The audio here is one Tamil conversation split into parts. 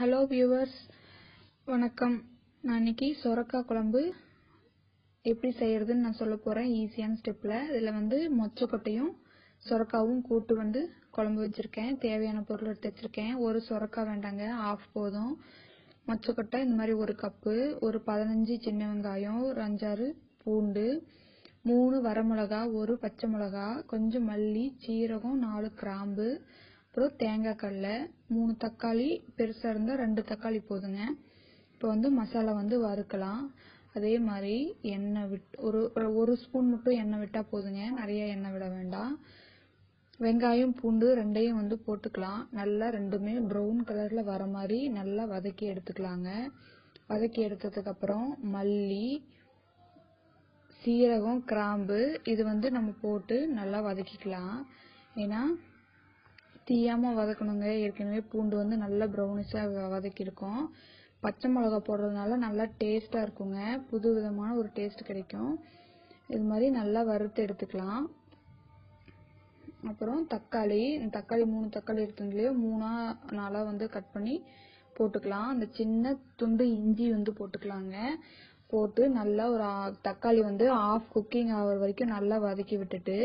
ஹலோ வியூவர்ஸ் வணக்கம். நான் இன்னைக்கு சொரக்காய் குழம்பு. எப்படி செய்யறதுன்னு நான் சொல்ல போறேன். ஈஸியான ஸ்டெப்ல இதில் வந்து மொச்சக்கொட்டையும் சொரக்காவும் கூட்டு வந்து குழம்பு வச்சிருக்கேன். தேவையான பொருள் எடுத்து வச்சிருக்கேன். ஒரு சொரக்காய் வேண்டாங்க. ஆஃப் போதும். மொச்சக்கொட்டை இந்த மாதிரி ஒரு கப்பு ஒரு பதினஞ்சு சின்ன வெங்காயம் ஒரு அஞ்சாறு பூண்டு மூணு வரமிளகா ஒரு பச்சை மிளகா கொஞ்சம் மல்லி சீரகம் நாலு கிராம்பு அப்புறம் தேங்காய் கடலை மூணு தக்காளி பெருசாக இருந்தால் ரெண்டு தக்காளி போதுங்க. இப்போ வந்து மசாலா வந்து வறுக்கலாம். அதே மாதிரி எண்ணெய் விட் ஒரு ஒரு ஸ்பூன் மட்டும் எண்ணெய் விட்டால் போதுங்க. நிறைய எண்ணெய் விட வேண்டாம். வெங்காயம் பூண்டு ரெண்டையும் வந்து போட்டுக்கலாம். நல்லா ரெண்டுமே ப்ரௌன் கலரில் வர மாதிரி நல்லா வதக்கி எடுத்துக்கலாங்க. வதக்கி எடுத்ததுக்கப்புறம் மல்லி சீரகம் கிராம்பு இது வந்து நம்ம போட்டு நல்லா வதக்கிக்கலாம். ஏன்னா தீயாமல் வதக்கணுங்க. ஏற்கனவே பூண்டு வந்து நல்லா ப்ரௌனிஷாக வதக்கியிருக்கோம். பச்சை மிளகா போடுறதுனால நல்லா டேஸ்ட்டாக இருக்குங்க. புது விதமான ஒரு டேஸ்ட் கிடைக்கும். இது மாதிரி நல்லா வறுத்து எடுத்துக்கலாம். அப்புறம் தக்காளி தக்காளி மூணு தக்காளி இருக்குங்களையோ மூணா நாளாக வந்து கட் பண்ணி போட்டுக்கலாம். அந்த சின்ன துண்டு இஞ்சி வந்து போட்டுக்கலாங்க. போட்டு நல்லா ஒரு தக்காளி வந்து ஆஃப் குக்கிங் ஆகிற வரைக்கும் நல்லா வதக்கி விட்டுட்டு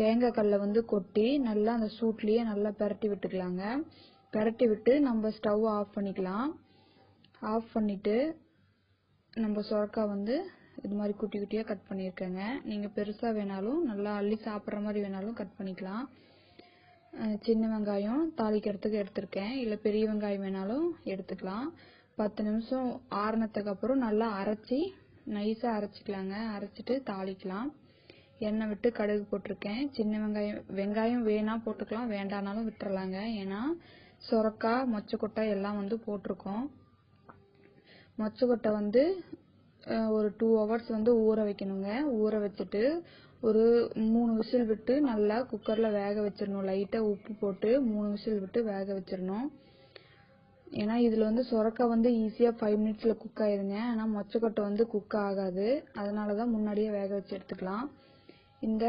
தேங்காய் கல்லை வந்து கொட்டி நல்லா அந்த சூட்லேயே நல்லா பெரட்டி விட்டுக்கலாங்க. பெரட்டி விட்டு நம்ம ஸ்டவ் ஆஃப் பண்ணிக்கலாம். ஆஃப் பண்ணிட்டு நம்ம சுரக்காய் வந்து இது மாதிரி குட்டி குட்டியாக கட் பண்ணியிருக்கேங்க. நீங்கள் பெருசாக வேணாலும் நல்லா அள்ளி சாப்பிட்ற மாதிரி வேணாலும் கட் பண்ணிக்கலாம். சின்ன வெங்காயம் தாளிக்கிறதுக்கு எடுத்திருக்கேன். இல்லை பெரிய வெங்காயம் வேணாலும் எடுத்துக்கலாம். பத்து நிமிஷம் ஆறுனதுக்கு அப்புறம் நல்லா அரைச்சி நைஸாக அரைச்சிக்கலாங்க. அரைச்சிட்டு தாளிக்கலாம். எண்ணெய் விட்டு கடுகு போட்டிருக்கேன். சின்ன வெங்காயம் வெங்காயம் வேணா போட்டுக்கலாம் வேண்டானாலும் விட்டுறலாங்க. ஏன்னா சுரக்காய் மொச்சக்கொட்டை எல்லாம் வந்து போட்டிருக்கோம். மொச்சக்கொட்டை வந்து ஒரு டூ ஹவர்ஸ் வந்து ஊற வைக்கணுங்க. ஊற வச்சுட்டு ஒரு மூணு விசில் விட்டு நல்லா குக்கரில் வேக வச்சிடணும். லைட்டாக உப்பு போட்டு மூணு விசில் விட்டு வேக வச்சிடணும். ஏன்னா இதில் வந்து சுரக்கா வந்து ஈஸியாக ஃபைவ் மினிட்ஸில் குக் ஆயிருங்க ஆனால் மொச்சக்கொட்டை வந்து குக் ஆகாது. அதனால தான் முன்னாடியே வேக வச்சு எடுத்துக்கலாம். இந்த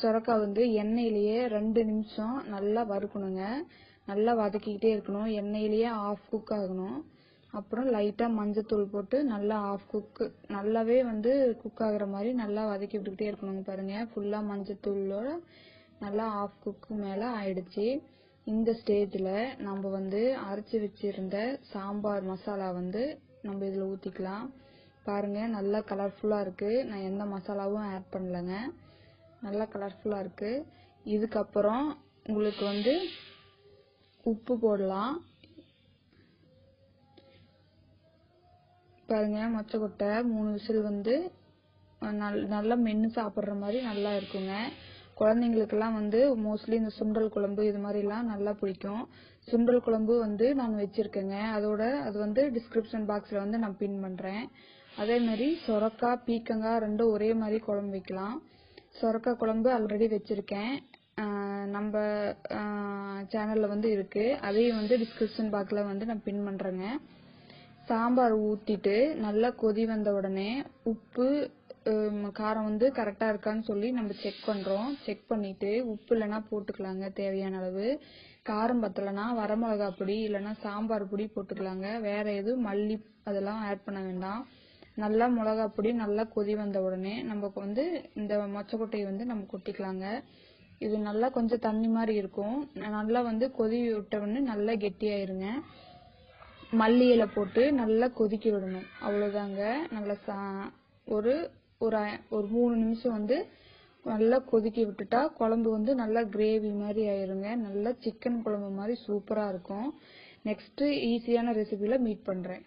சுரக்கா வந்து எண்ணெயிலேயே ரெண்டு நிமிஷம் நல்லா வறுக்கணுங்க. நல்லா வதக்கிக்கிட்டே இருக்கணும். எண்ணெயிலேயே ஆஃப் குக் ஆகணும். அப்புறம் லைட்டாக மஞ்சத்தூள் போட்டு நல்லா ஆஃப் குக்கு நல்லாவே வந்து குக் ஆகிற மாதிரி நல்லா வதக்கி விட்டுக்கிட்டே இருக்கணுங்க பாருங்கள் ஃபுல்லாக மஞ்சத்தூளோட நல்லா ஆஃப் குக்கு மேலே ஆயிடுச்சு. இந்த ஸ்டேஜில் நம்ம வந்து அரைச்சி வச்சிருந்த சாம்பார் மசாலா வந்து நம்ம இதில் ஊற்றிக்கலாம் பாருங்கள் நல்லா கலர்ஃபுல்லாக இருக்குது நான் எந்த மசாலாவும் ஆட் பண்ணலைங்க. நல்லா கலர்ஃபுல்லாக இருக்குது இதுக்கப்புறம் உங்களுக்கு வந்து உப்பு போடலாம். பாருங்க மொச்சக்கொட்டை மூணு விசில் வந்து நல் நல்லா மென்று சாப்பிட்ற மாதிரி நல்லா இருக்குங்க. குழந்தைங்களுக்கெல்லாம் வந்து மோஸ்ட்லி இந்த சுண்டல் குழம்பு இது மாதிரிலாம் நல்லா பிடிக்கும். சுண்டல் குழம்பு வந்து நான் வச்சுருக்கேங்க. அதோட அது வந்து டிஸ்கிரிப்ஷன் பாக்ஸில் வந்து நான் பின் பண்ணுறேன் அதே மாதிரி சொரக்காய் பீக்கங்காய் ரெண்டும் ஒரே மாதிரி குழம்பு வைக்கலாம். சொரக்காய் குழம்பு ஆல்ரெடி வச்சுருக்கேன். நம்ம சேனலில் வந்து இருக்குது அதையும் வந்து டிஸ்கிரிப்ஷன் பாக்ஸில் வந்து நான் பின் பண்ணுறேங்க சாம்பார் ஊற்றிட்டு நல்லா கொதி வந்த உடனே உப்பு காரம் வந்து கரெக்டாக இருக்கான்னு சொல்லி நம்ம செக் பண்ணுறோம் செக் பண்ணிவிட்டு உப்பு இல்லைன்னா போட்டுக்கலாங்க தேவையான அளவு. காரம் பத்தலைன்னா வரமிளகா பொடி இல்லைன்னா சாம்பார் பொடி போட்டுக்கலாங்க. வேறு எதுவும் மல்லி அதெல்லாம் ஆட் பண்ண வேண்டாம். நல்லா மிளகா பொடி நல்லா கொதி வந்த உடனே நமக்கு வந்து இந்த மொச்சக்கொட்டையை வந்து நம்ம கொட்டிக்கலாங்க. இது நல்லா கொஞ்சம் தண்ணி மாதிரி இருக்கும். நல்லா வந்து கொதி விட்ட உடனே நல்லா கெட்டியாயிருங்க. மல்லி இலை போட்டு நல்லா கொதிக்க விடணும். அவ்வளோதாங்க நல்லா சா ஒரு ஒரு ஒரு மூணு நிமிஷம் வந்து நல்லா கொதிக்க விட்டுட்டா குழம்பு வந்து நல்லா கிரேவி மாதிரி ஆயிருங்க. நல்லா சிக்கன் குழம்பு மாதிரி சூப்பராக இருக்கும். நெக்ஸ்ட்டு ஈஸியான ரெசிபியில் மீட் பண்ணுறேன்